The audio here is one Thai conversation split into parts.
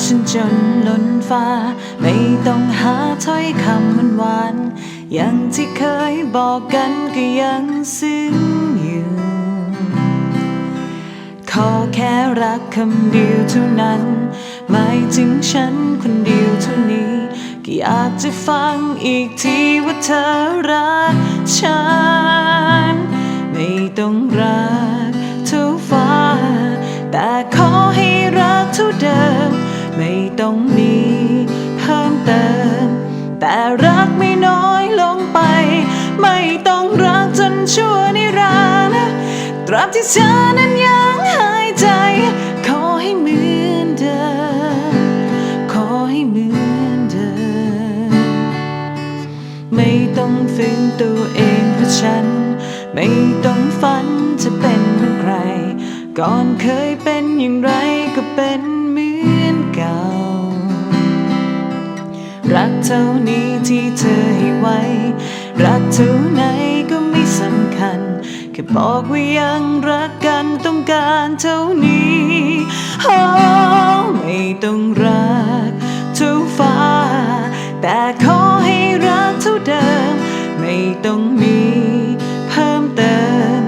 ฉันจนล้นฟ้า ไม่ต้องหาถ้อยคำหวาน อย่างที่เคยบอกกันก็ยังซึ้งอยู่ ขอแค่รักคำเดียวเท่านั้น หมายถึงฉันคนเดียวเท่านี้ก็อยากจะฟังอีกทีว่าเธอรักฉัน ไม่ต้องรัก ต้องมีเพิ่มเติม แต่รักไม่น้อยลงไป ไม่ต้องรักจนชั่วนิรันดร์ตราบที่เธอนั้นยังหายใจ ขอให้เหมือนเดิม ขอให้เหมือนเดิม ไม่ต้องฝืนตัวเองเพราะฉัน ไม่ต้องฝันจะเป็นเหมือนใคร ก่อนเคยเป็นอย่างไรก็เป็นเหมือนเก่า รักเท่านี้ที่เธอให้ไว้ รักเท่าไหนก็ไม่สำคัญ แค่บอกว่ายังรักกันต้องการเท่านี้โอ้ไม่ต้องรักเท่าฟ้า แต่ขอให้รักเท่าเดิม ไม่ต้องมีเพิ่มเติม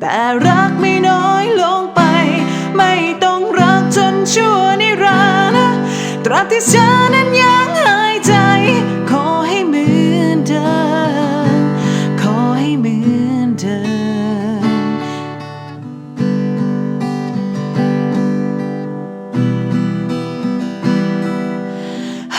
แต่รักไม่น้อยลงไป ไม่ต้องรักจนชั่วนิรันดร์ตราบที่ฉันนั้นยัง ร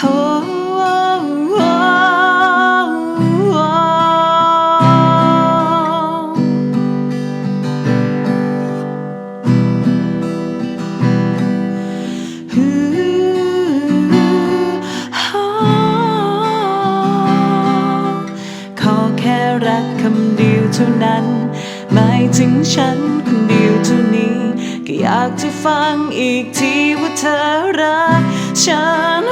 ักคำเดียวเท่านั้น หมายถึงฉันคนเดียวเท่านี้ ก็อยากจะฟังอีกทีว่าเธอรักฉัน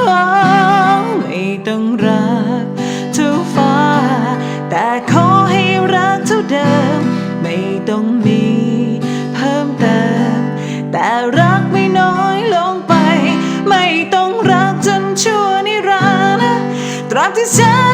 to